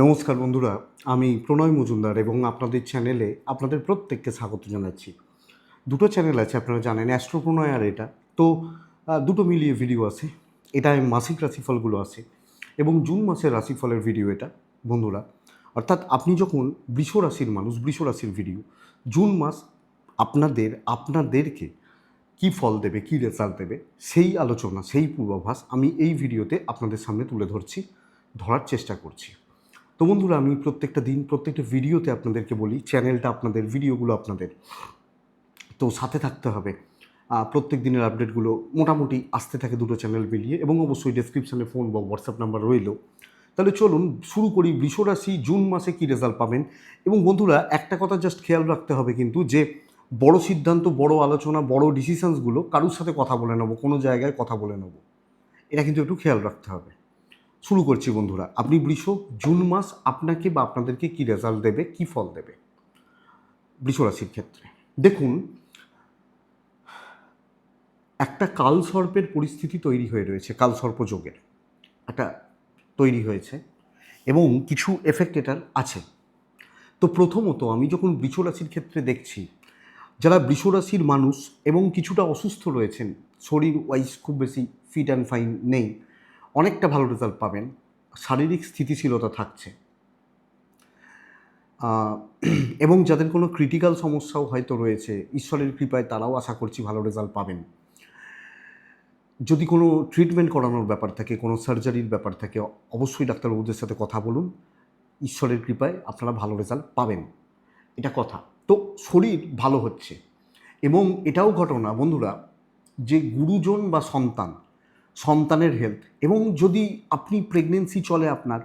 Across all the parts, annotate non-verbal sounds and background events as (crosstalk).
নমস্কার বন্ধুরা, আমি প্রণয় মজুমদার এবং আপনাদের চ্যানেলে আপনাদের প্রত্যেককে স্বাগত জানাচ্ছি। দুটো চ্যানেল আছে, আপনারা জানেন অ্যাস্ট্রো প্রণয় আর এটা। তো দুটো মিলিয়ে ভিডিও আছে এটায় মাসিক রাশিফলগুলো আছে এবং জুন মাসের রাশিফলের ভিডিও এটা, বন্ধুরা। অর্থাৎ আপনি যখন বৃষ রাশির মানুষ, বৃষ রাশির ভিডিও জুন মাস আপনাদের, আপনাদেরকে কি ফল দেবে, কি রেজাল্ট দেবে, সেই আলোচনা, সেই পূর্বাভাস আমি এই ভিডিওতে আপনাদের সামনে তুলে ধরছি, ধরার চেষ্টা করছি। তো বন্ধুরা, আমি প্রত্যেকটা দিন, প্রত্যেকটা ভিডিওতে আপনাদেরকে বলি, চ্যানেলটা আপনাদের, ভিডিওগুলো আপনাদের। তো সাথে থাকতে হবে। প্রত্যেক দিনের আপডেটগুলো মোটামুটি আসতে থাকে দুটো চ্যানেল মিলিয়ে এবং অবশ্যই ডেসক্রিপশানে ফোন বা হোয়াটসঅ্যাপ নাম্বার রইল। তাহলে চলুন, শুরু করি বৃষরাশি জুন মাসে কী রেজাল্ট পাবেন? এবং বন্ধুরা, একটা কথা জাস্ট খেয়াল রাখতে হবে কিন্তু যে, বড় সিদ্ধান্ত, বড় আলোচনা, বড় ডিসিশনসগুলো কারুর সাথে কথা বলে নেব, কোনো জায়গায় কথা বলে নেব। এটা কিন্তু একটু খেয়াল রাখতে হবে। শুরু করছি বন্ধুরা। আপনি বৃষ, জুন মাস আপনাকে বা আপনাদেরকে কি রেজাল্ট দেবে, কি ফল দেবে? বৃষ রাশির ক্ষেত্রে। দেখুন, একটা কালসর্পের পরিস্থিতি তৈরি হয়ে রয়েছে কালসর্প যোগের। একটা তৈরি হয়েছে এবং কিছু এফেক্ট এটার আছে। তো প্রথমত আমি যখন বৃষ রাশির ক্ষেত্রে দেখছি, যারা বৃষ রাশির মানুষ এবং কিছুটা অসুস্থ রয়েছেন শরীর ওয়াইজ খুব বেশি ফিট অ্যান্ড ফাইন নেই অনেকটা ভালো রেজাল্ট পাবেন। শারীরিক স্থিতিশীলতা থাকছে। এবং যাদের কোনো ক্রিটিক্যাল সমস্যাও হয়তো রয়েছে, ঈশ্বরের কৃপায় তারাও আশা করছি ভালো রেজাল্ট পাবেন। যদি কোনো ট্রিটমেন্ট করানোর ব্যাপার থাকে, কোনো সার্জারির ব্যাপার থাকে, অবশ্যই ডাক্তারবাবুদের সাথে কথা বলুন। ঈশ্বরের কৃপায় আপনারা ভালো রেজাল্ট পাবেন। এটা কথা। তো শরীর ভালো হচ্ছে। এবং এটাও ঘটনা, বন্ধুরা, যে গুরুজন বা সন্তান সন্তানের হেলথ এবং যদি আপনি প্রেগনেন্সি চলে আপনার,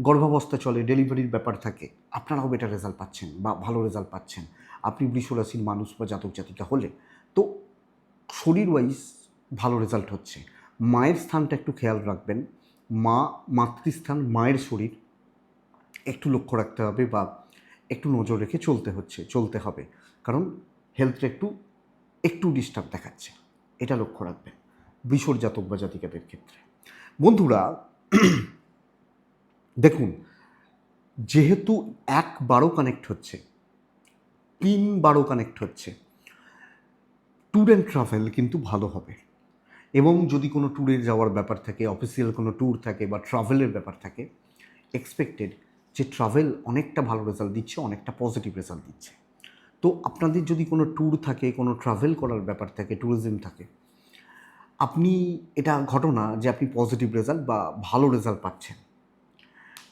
গর্ভাবস্থা চলে ডেলিভারির ব্যাপার থাকে, আপনারাও বেটার রেজাল্ট পাচ্ছেন বা ভালো রেজাল্ট পাচ্ছেন। আপনি বৃষরাশির মানুষ বা জাতক জাতিকা হলে, তো শরীর ওয়াইজ ভালো রেজাল্ট হচ্ছে। মায়ের স্থানটা একটু খেয়াল রাখবেন। মা, মাতৃস্থান, মায়ের শরীর, একটু লক্ষ্য রাখতে হবে বা একটু নজর রেখে চলতে হচ্ছে, চলতে হবে। কারণ হেলথটা একটু একটু ডিস্টার্ব দেখাচ্ছে। এটা লক্ষ্য রাখবেন। বৃষর জাতক বা জাতিকাদের ক্ষেত্রে। বন্ধুরা, (clears throat) দেখুন, যেহেতু এক বারো কানেক্ট হচ্ছে, তিন বারো কানেক্ট হচ্ছে ট্যুর অ্যান্ড ট্রাভেল কিন্তু ভালো হবে। এবং যদি কোনো ট্যুরে যাওয়ার ব্যাপার থাকে অফিসিয়াল কোনো ট্যুর থাকে বা ট্রাভেলের ব্যাপার থাকে এক্সপেক্টেড যে ট্রাভেল অনেকটা ভালো রেজাল্ট দিচ্ছে, অনেকটা পজিটিভ রেজাল্ট দিচ্ছে। তো আপনাদের যদি কোনো ট্যুর থাকে, কোনো ট্রাভেল করার ব্যাপার থাকে ট্যুরিজম থাকে আপনি এটা ঘটনা যে আপনি পজিটিভ রেজাল্ট বা ভালো রেজাল্ট পাচ্ছেন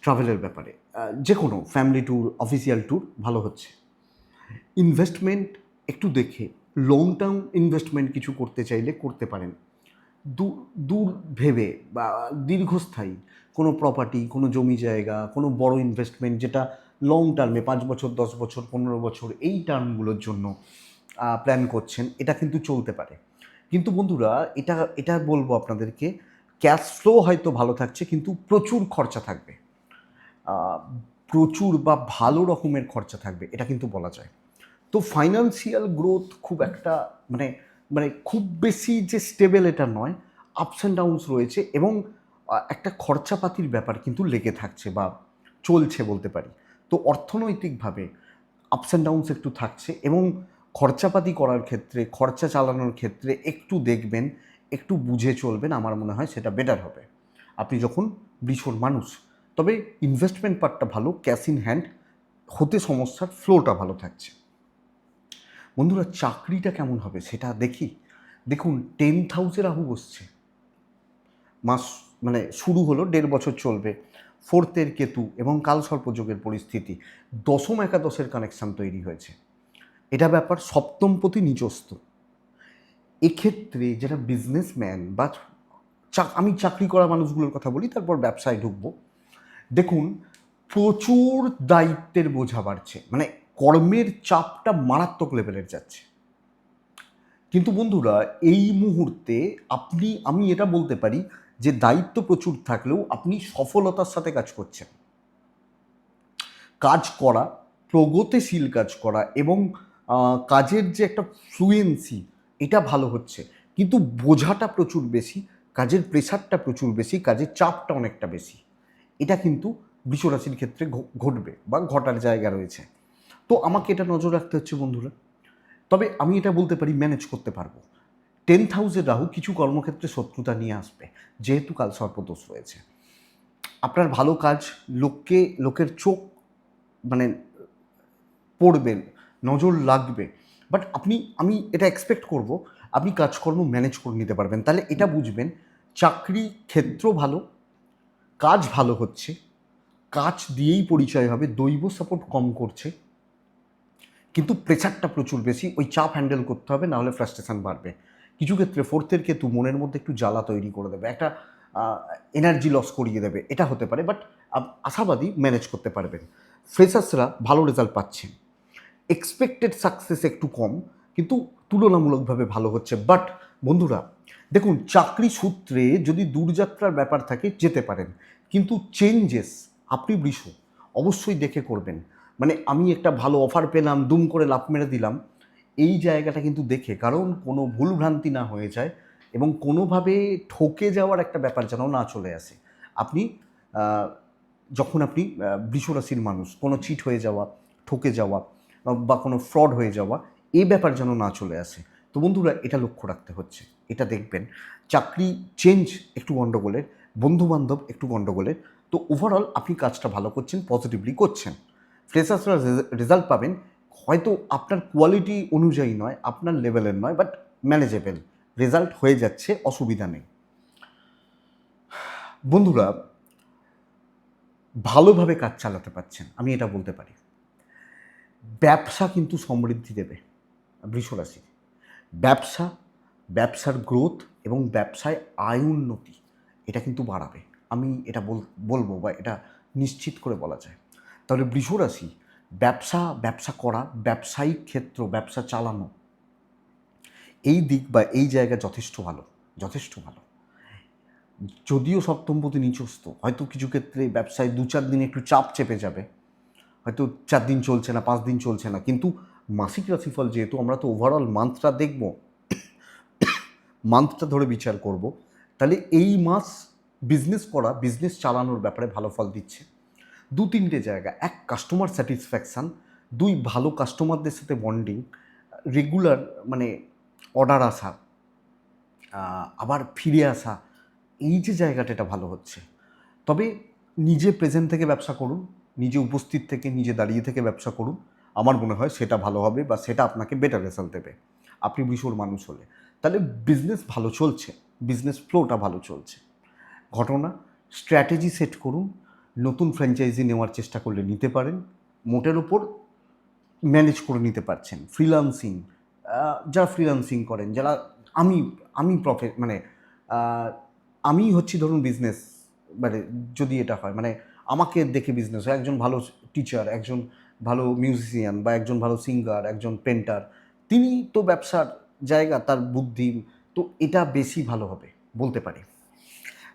ট্রাভেলের ব্যাপারে যে কোনো ফ্যামিলি ট্যুর অফিসিয়াল ট্যুর ভালো হচ্ছে। ইনভেস্টমেন্ট একটু দেখে লং টার্ম ইনভেস্টমেন্ট কিছু করতে চাইলে করতে পারেন। দূর ভেবে বা দীর্ঘস্থায়ী কোনো প্রপার্টি কোনো জমি জায়গা, কোনো বড় ইনভেস্টমেন্ট যেটা লং টার্মে পাঁচ বছর, দশ বছর, পনেরো বছর এই টার্মগুলোর জন্য প্ল্যান করছেন, এটা কিন্তু চলতে পারে। কিন্তু বন্ধুরা, এটা এটা বলব আপনাদেরকে ক্যাশ ফ্লো হয়তো ভালো থাকছে, কিন্তু প্রচুর খরচা থাকবে। প্রচুর বা ভালো রকমের খরচা থাকবে, এটা কিন্তু বলা যায়। তো ফাইন্যান্সিয়াল গ্রোথ খুব একটা মানে মানে খুব বেশি যে স্টেবল এটা নয় আপস অ্যান্ড ডাউনস রয়েছে এবং একটা খরচাপাতির ব্যাপার কিন্তু লেগে থাকছে বা চলছে বলতে পারি। তো অর্থনৈতিকভাবে আপস অ্যান্ড ডাউনস একটু থাকছে এবং খরচাপাতি করার ক্ষেত্রে, খরচা চালানোর ক্ষেত্রে একটু দেখবেন, একটু বুঝে চলবেন, আমার মনে হয় সেটা বেটার হবে। আপনি যখন ভীষণ মানুষ, তবে ইনভেস্টমেন্ট পার্টটা ভালো ক্যাশ ইন হ্যান্ড হতে সমস্যার ফ্লোটা ভালো থাকছে। বন্ধুরা, চাকরিটা কেমন হবে সেটা দেখি। দেখুন টেন হাউসে রাহু বসছে। মাস মানে শুরু হলো, দেড় বছর চলবে। ফোর্থের কেতু এবং কাল সর্পযোগের পরিস্থিতি, দশম একাদশের কানেকশন তৈরি হয়েছে। এটা ব্যাপার সপ্তমপতি নিজস্ব। এক্ষেত্রে যারা বিজনেসম্যান বা আমি চাকরি করা মানুষগুলোর কথা বলি, তারপর ব্যবসায় ঢুকবো। দেখুন, প্রচুর দায়িত্বের বোঝা বাড়ছে মানে কর্মের চাপটা মারাত্মক লেভেলের যাচ্ছে। কিন্তু বন্ধুরা, এই মুহূর্তে আপনি, আমি এটা বলতে পারি যে দায়িত্ব প্রচুর থাকলেও আপনি সফলতার সাথে কাজ করছেন। কাজ করা, প্রগতিশীল কাজ করা এবং কাজের যে একটা ফ্লুয়েন্সি এটা ভালো হচ্ছে। কিন্তু বোঝাটা প্রচুর বেশি, কাজের প্রেশারটা প্রচুর বেশি, কাজের চাপটা অনেকটা বেশি। এটা কিন্তু বৃষরাশির ক্ষেত্রে ঘটবে বা ঘটার জায়গা রয়েছে। তো আমাকে এটা নজর রাখতে হচ্ছে বন্ধুরা। তবে আমি এটা বলতে পারি ম্যানেজ করতে পারব। টেন্থ হাউসের রাহু কিছু কর্মক্ষেত্রে শত্রুতা নিয়ে আসবে, যেহেতু কাল সর্পদোষ রয়েছে। আপনার ভালো কাজ, লোককে, লোকের চোখ মানে পড়বে নজর লাগবে। বাট আপনি, আমি এটা এক্সপেক্ট করব, আপনি কাজকর্ম ম্যানেজ করে নিতে পারবেন। তাহলে এটা বুঝবেন, চাকরি ক্ষেত্র ভালো, কাজ ভালো হচ্ছে, কাজ দিয়েই পরিচয় হবে, দৈব সাপোর্ট কম করছে, কিন্তু প্রেশারটা প্রচুর বেশি, ওই চাপ হ্যান্ডেল করতে হবে, নাহলে ফ্রাস্ট্রেশন বাড়বে। কিছু ক্ষেত্রে ফোর্থের কেতু মনের মধ্যে একটু জ্বালা তৈরি করে দেবে, একটা এনার্জি লস করিয়ে দেবে, এটা হতে পারে বাট আশাবাদী ম্যানেজ করতে পারবেন। ফ্রেশার্সরা ভালো রেজাল্ট পাচ্ছেন এক্সপেক্টেড সাকসেস একটু কম, কিন্তু তুলনামূলকভাবে ভালো হচ্ছে। বাট বন্ধুরা, দেখুন, চাকরি সূত্রে যদি দূরযাত্রার ব্যাপার থাকে, যেতে পারেন। কিন্তু চেঞ্জেস আপনি বৃষ, অবশ্যই দেখে করবেন। মানে আমি একটা ভালো অফার পেলাম, দুম করে লাভ মেরে দিলাম। এই জায়গাটা কিন্তু দেখে, কারণ কোনো ভুলভ্রান্তি না হয়ে যায় এবং কোনোভাবে ঠকে যাওয়ার একটা ব্যাপার যেন না চলে আসে। আপনি যখন আপনি বৃষরাশির মানুষ, কোনো চিট হয়ে যাওয়া, ঠকে যাওয়া বা কোনো ফ্রড হয়ে যাওয়া, এই ব্যাপার যেন না চলে আসে। তো বন্ধুরা, এটা লক্ষ্য রাখতে হচ্ছে। এটা দেখবেন, চাকরি চেঞ্জ একটু গণ্ডগোলের বন্ধুবান্ধব একটু গণ্ডগোলের তো ওভারঅল আপনি কাজটা ভালো করছেন পজিটিভলি করছেন। ফ্রেশার্সরা রেজাল্ট পাবেন। হয়তো আপনার কোয়ালিটি অনুযায়ী নয়, আপনার লেভেলের নয় বাট ম্যানেজেবল রেজাল্ট হয়ে যাচ্ছে, অসুবিধা নেই। বন্ধুরা, ভালোভাবে কাজ চালাতে পারছেন, আমি এটা বলতে পারি। ব্যবসা কিন্তু সমৃদ্ধি দেবে বৃষরাশি। ব্যবসা, ব্যবসার গ্রোথ এবং ব্যবসায় আয় উন্নতি, এটা কিন্তু বাড়াবে। আমি এটা বল- বলব বা এটা নিশ্চিত করে বলা যায়। তাহলে বৃষরাশি, ব্যবসা ব্যবসা করা, ব্যবসায়িক ক্ষেত্র, ব্যবসা চালানো, এই দিক বা এই জায়গা যথেষ্ট ভালো যথেষ্ট ভালো। যদিও সপ্তমপতি নিচস্ত হয়তো কিছু ক্ষেত্রে ব্যবসায় দু চার দিন একটু চাপ চেপে যাবে। হয়তো চার দিন চলছে না, পাঁচ দিন চলছে না। কিন্তু মাসিক রাশিফল যেহেতু আমরা তো ওভারঅল মান্থটা দেখব মান্থটা ধরে বিচার করব, তাহলে এই মাস বিজনেস করা বিজনেস চালানোর ব্যাপারে ভালো ফল দিচ্ছে। দু তিনটে জায়গা, এক কাস্টমার স্যাটিসফ্যাকশান দুই ভালো কাস্টমারদের সাথে বন্ডিং রেগুলার মানে অর্ডার আসা আবার ফিরে আসা, এই যে জায়গাটা এটা ভালো হচ্ছে। তবে নিজে প্রেজেন্ট থেকে ব্যবসা করুন নিজে উপস্থিত থেকে, নিজে দাঁড়িয়ে থেকে ব্যবসা করুন। আমার মনে হয় সেটা ভালো হবে বা সেটা আপনাকে বেটার রেজাল্ট দেবে। আপনি বিশুর মানুষ হলে। তাহলে বিজনেস ভালো চলছে। বিজনেস ফ্লোটা ভালো চলছে। ঘটনা স্ট্র্যাটেজি সেট করুন। নতুন ফ্র্যাঞ্চাইজি নেওয়ার চেষ্টা করলে নিতে পারেন। মোটের ওপর ম্যানেজ করে নিতে পারছেন। ফ্রিলান্সিং যারা ফ্রিলান্সিং করেন, যারা আমি আমি প্রফে মানে আমি হচ্ছি ধরুন বিজনেস মানে যদি এটা হয় মানে আমাকে দেখে বিজনেস হয়। একজন ভালো টিচার একজন ভালো মিউজিশিয়ান বা একজন ভালো সিঙ্গার একজন পেন্টার তিনি তো ব্যবসার জায়গা, তার বুদ্ধি, তো এটা বেশি ভালো হবে বলতে পারি।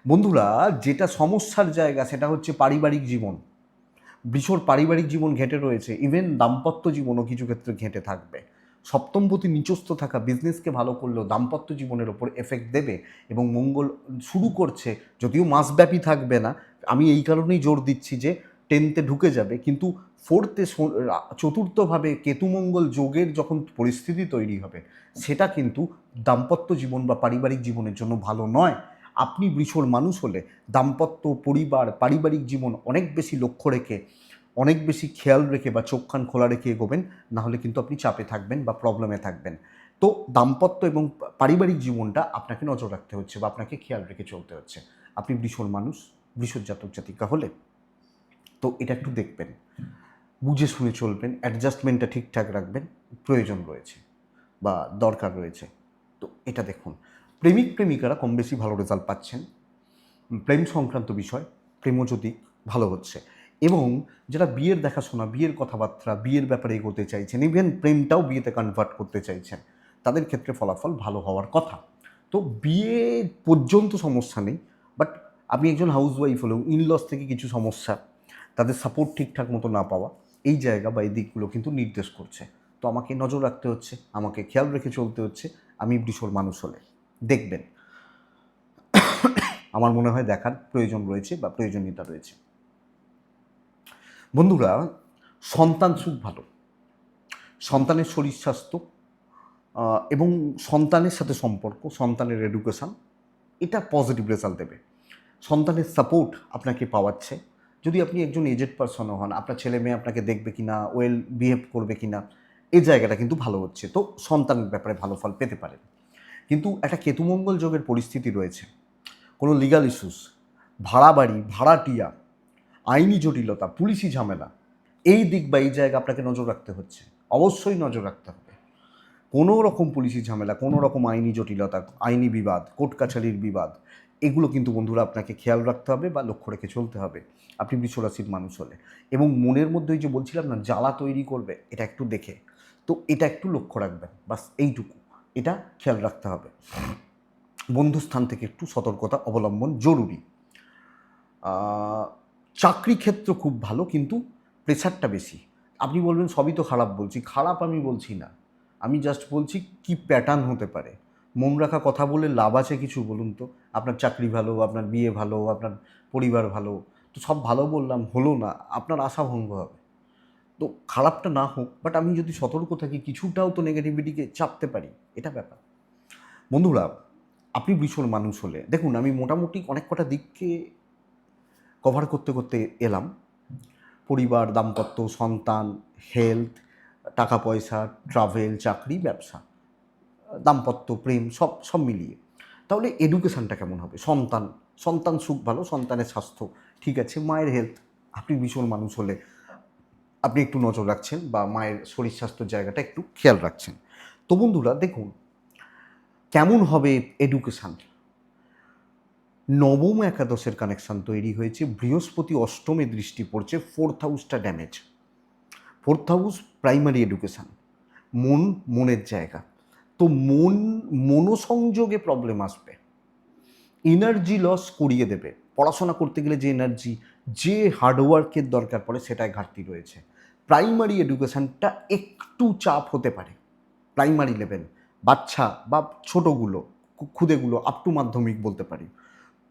বন্ধুরা, যেটা সমস্যার জায়গা, সেটা হচ্ছে পারিবারিক জীবন। বৃষর পারিবারিক জীবন ঘেঁটে রয়েছে। ইভেন দাম্পত্য জীবনও কিছু ক্ষেত্রে ঘেঁটে থাকবে। সপ্তমপতি নিচস্থ থাকা বিজনেসকে ভালো করলেও দাম্পত্য জীবনের ওপর এফেক্ট দেবে এবং মঙ্গল শুরু করছে, যদিও মাসব্যাপী থাকবে না আমি এই কারণেই জোর দিচ্ছি যে টেনতে ঢুকে যাবে। কিন্তু ফোর্থে চতুর্থভাবে কেতুমঙ্গল যোগের যখন পরিস্থিতি তৈরি হবে, সেটা কিন্তু দাম্পত্য জীবন বা পারিবারিক জীবনের জন্য ভালো নয়। আপনি বৃষর মানুষ হলে দাম্পত্য পরিবার, পারিবারিক জীবন অনেক বেশি লক্ষ্য রেখে, অনেক বেশি খেয়াল রেখে বা চোখ কান খোলা রেখে এগোবেন, না হলে কিন্তু আপনি চাপে থাকবেন বা প্রবলেমে থাকবেন। তো দাম্পত্য এবং পারিবারিক জীবনটা আপনাকে নজর রাখতে হচ্ছে বা আপনাকে খেয়াল রেখে চলতে হচ্ছে। আপনি বৃষর মানুষ। জাতক জাতিকা হলে, তো এটা একটু দেখবেন। বুঝে শুনে চলবেন অ্যাডজাস্টমেন্টটা ঠিকঠাক রাখবেন, প্রয়োজন রয়েছে বা দরকার রয়েছে। তো এটা দেখুন, প্রেমিক প্রেমিকারা কম বেশি ভালো রেজাল্ট পাচ্ছেন। প্রেম সংক্রান্ত বিষয় প্রেমজ্যোতি ভালো হচ্ছে। এবং যারা বিয়ের দেখাশোনা, বিয়ের কথাবার্তা, বিয়ের ব্যাপারে এগোতে চাইছেন ইভেন প্রেমটাও বিয়েতে কনভার্ট করতে চাইছেন, তাদের ক্ষেত্রে ফলাফল ভালো হওয়ার কথা। তো বিয়ে পর্যন্ত সমস্যা নেই বাট আপনি একজন হাউস ওয়াইফ হলেও ইনলস থেকে কিছু সমস্যা, তাদের সাপোর্ট ঠিকঠাক মতো না পাওয়া, এই জায়গা বা এই দিকগুলো কিন্তু নির্দেশ করছে। তো আমাকে নজর রাখতে হচ্ছে, আমাকে খেয়াল রেখে চলতে হচ্ছে, আমি বৃষর মানুষ হলে। দেখবেন, আমার মনে হয় দেখার প্রয়োজন রয়েছে বা প্রয়োজনীয়তা রয়েছে। বন্ধুরা, সন্তান সুখ ভালো। সন্তানের শরীর স্বাস্থ্য এবং সন্তানের সাথে সম্পর্ক, সন্তানের এডুকেশান এটা পজিটিভ রেজাল্ট দেবে। সন্তানের সাপোর্ট আপনাকে পাওয়াচ্ছে। যদি আপনি একজন এজেড পারসনও হন, আপনার ছেলে মেয়ে আপনাকে দেখবে কি না ওয়েল বিহেভ করবে কি না এই জায়গাটা কিন্তু ভালো হচ্ছে। তো সন্তানের ব্যাপারে ভালো ফল পেতে পারেন। কিন্তু একটা কেতুমঙ্গল যোগের পরিস্থিতি রয়েছে। কোনো লিগাল ইস্যুস ভাড়া বাড়ি ভাড়াটিয়া আইনি জটিলতা, পুলিশি ঝামেলা, এই দিক বা এই জায়গা আপনাকে নজর রাখতে হচ্ছে। অবশ্যই নজর রাখতে হবে। কোনো রকম পুলিশি ঝামেলা, কোনো রকম আইনি জটিলতা, আইনি বিবাদ, কোর্ট কাছারির বিবাদ এগুলো কিন্তু বন্ধুরা আপনাকে খেয়াল রাখতে হবে বা লক্ষ্য রেখে চলতে হবে। আপনি বিশ্বরাশির মানুষ হলে। এবং মনের মধ্যে ওই যে বলছিলাম না, জ্বালা তৈরি করবে, এটা একটু দেখে। তো এটা একটু লক্ষ্য রাখবেন, বাস এইটুকু। এটা খেয়াল রাখতে হবে। বন্ধুস্থান থেকে একটু সতর্কতা অবলম্বন জরুরি। চাকরি ক্ষেত্র খুব ভালো, কিন্তু প্রেশারটা বেশি। আপনি বলবেন, সবই তো খারাপ বলছি। খারাপ আমি বলছি না। আমি জাস্ট বলছি, কি প্যাটার্ন হতে পারে? মন রাখা কথা বলে লাভ আছে কিছু, বলুন তো। আপনার চাকরি ভালো, আপনার বিয়ে ভালো, আপনার পরিবার ভালো, তো সব ভালো বললাম, হলো না, আপনার আশা ভঙ্গ হবে। তো খারাপটা না হোক বাট আমি যদি সতর্ক থাকি, কিছুটাও তো নেগেটিভিটিকে চাপতে পারি, এটা ব্যাপার। বন্ধুরা, আপনি ভীষণ মানুষ হলে, দেখুন, আমি মোটামুটি অনেক কটা দিককে কভার করতে করতে এলাম। পরিবার, দাম্পত্য, সন্তান হেলথ টাকা পয়সা ট্রাভেল চাকরি, ব্যবসা। দাম্পত্য, প্রেম, সব সব মিলিয়ে। তাহলে এডুকেশানটা কেমন হবে? সন্তান সন্তান সুখ ভালো, সন্তানের স্বাস্থ্য ঠিক আছে, মায়ের হেলথ আপনি ভীষণ মানুষ হলে আপনি একটু নজর রাখছেন বা মায়ের শরীর স্বাস্থ্যের জায়গাটা একটু খেয়াল রাখছেন। তো বন্ধুরা, দেখুন, কেমন হবে এডুকেশান নবম একাদশের কানেকশান তৈরি হয়েছে, বৃহস্পতি অষ্টমে দৃষ্টি পড়ছে fourth হাউসটা damage fourth house primary education মন, মনের জায়গা। তো মন, মনোসংযোগে প্রবলেম আসবে। এনার্জি লস করিয়ে দেবে। পড়াশোনা করতে গেলে যে এনার্জি যে হার্ডওয়ার্কের দরকার পড়ে সেটায় ঘাটতি রয়েছে। প্রাইমারি এডুকেশানটা একটু চাপ হতে পারে। প্রাইমারি লেভেল বাচ্চা বা ছোটোগুলো ক্ষুদেগুলো আপ টু মাধ্যমিক বলতে পারি।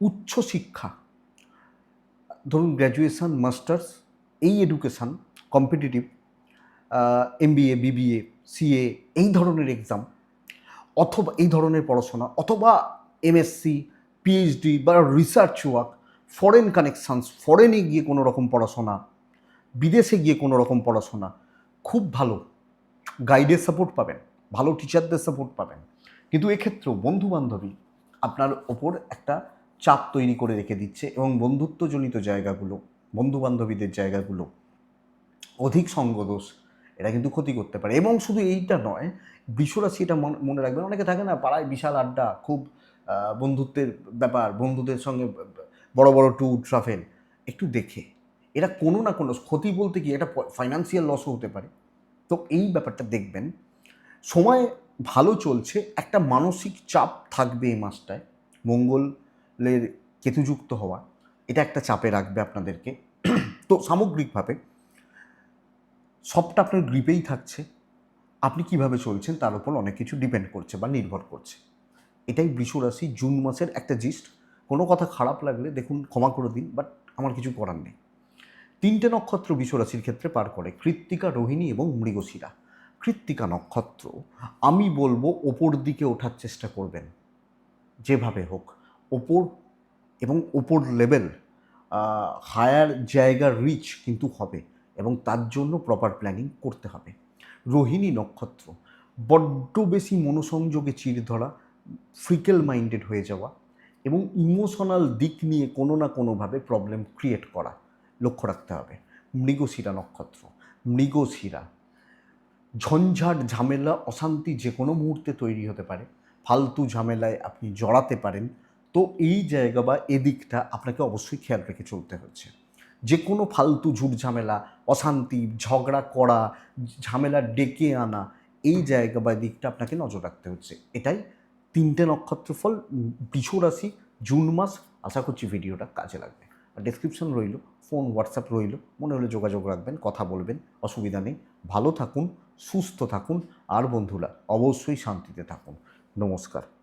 উচ্চ শিক্ষা, ধরুন গ্র্যাজুয়েশন মাস্টার্স এই education competitive MBA BBA CA এই ধরনের এক্সাম অথবা এই ধরনের পড়াশোনা অথবা এমএসসি পিএইচডি বা রিসার্চ ওয়ার্ক ফরেন কানেকশানস ফরেনে গিয়ে কোনো রকম পড়াশোনা, বিদেশে গিয়ে কোনো রকম পড়াশোনা, খুব ভালো। গাইডের সাপোর্ট পাবেন, ভালো টিচারদের সাপোর্ট পাবেন। কিন্তু এক্ষেত্রেও বন্ধু বান্ধবী আপনার ওপর একটা চাপ তৈরি করে রেখে দিচ্ছে এবং বন্ধুত্বজনিত জায়গাগুলো বন্ধু বান্ধবীদের জায়গাগুলো, অধিক সঙ্গদোষ এটা কিন্তু ক্ষতি করতে পারে। এবং শুধু এইটা নয়, বৃষরাশি এটা মন- রাখবেন, অনেকে থাকে না, পাড়ায় বিশাল আড্ডা, খুব বন্ধুত্বের ব্যাপার, বন্ধুদের সঙ্গে বড় বড় ট্যুর ট্রাভেল একটু দেখে। এটা কোনো না কোনো ক্ষতি বলতে কি এটা ফাইন্যান্সিয়াল লসও হতে পারে। তো এই ব্যাপারটা দেখবেন, সময় ভালো চলছে, একটা মানসিক চাপ থাকবে এই মাসটায়। মঙ্গলের কেতুযুক্ত হওয়া, এটা একটা চাপে রাখবে আপনাদেরকে। তো সামগ্রিকভাবে সবটা আপনার গ্রিপেই থাকছে। আপনি কীভাবে চলছেন তার উপর অনেক কিছু ডিপেন্ড করছে বা নির্ভর করছে। এটাই বৃষরাশি জুন মাসের একটা জিস্ট কোনো কথা খারাপ লাগলে দেখুন, ক্ষমা করে দিন বাট আমার কিছু করার নেই। তিনটে নক্ষত্র বৃষরাশির ক্ষেত্রে পার করে, কৃত্তিকা, রোহিণী এবং মৃগশিরা। কৃত্তিকা নক্ষত্র, আমি বলব ওপর দিকে ওঠার চেষ্টা করবেন। যেভাবে হোক, ওপর এবং ওপর লেভেল হায়ার জায়গার রিচ কিন্তু হবে। এবং তার জন্য প্রপার প্ল্যানিং করতে হবে। রোহিণী নক্ষত্র, বড্ড বেশি মনোসংযোগে চির ধরা ফ্রিকেল মাইন্ডেড হয়ে যাওয়া এবং ইমোশনাল দিক নিয়ে কোনো না কোনোভাবে প্রবলেম ক্রিয়েট করা লক্ষ্য রাখতে হবে। মৃগশিরা নক্ষত্র, মৃগশিরা, ঝঞ্ঝাট ঝামেলা, অশান্তি যে কোনো মুহূর্তে তৈরি হতে পারে। ফালতু ঝামেলায় আপনি জড়াতে পারেন। তো এই জায়গা বা এদিকটা আপনাকে অবশ্যই খেয়াল রেখে চলতে হচ্ছে। যে কোনো ফালতু ঝুট ঝামেলা, অশান্তি, ঝগড়া করা, ঝামেলা ডেকে আনা, এই জায়গা বা দিকটা আপনাকে নজর রাখতে হচ্ছে। এটাই তিনটে নক্ষত্রফল বৃষ রাশি, জুন মাস, আশা করছি ভিডিওটা কাজে লাগবে। আর ডেসক্রিপশন রইল ফোন হোয়াটসঅ্যাপ রইল, মনে হলে যোগাযোগ রাখবেন, কথা বলবেন, অসুবিধা নেই। ভালো থাকুন, সুস্থ থাকুন, আর বন্ধুরা, অবশ্যই শান্তিতে থাকুন। নমস্কার।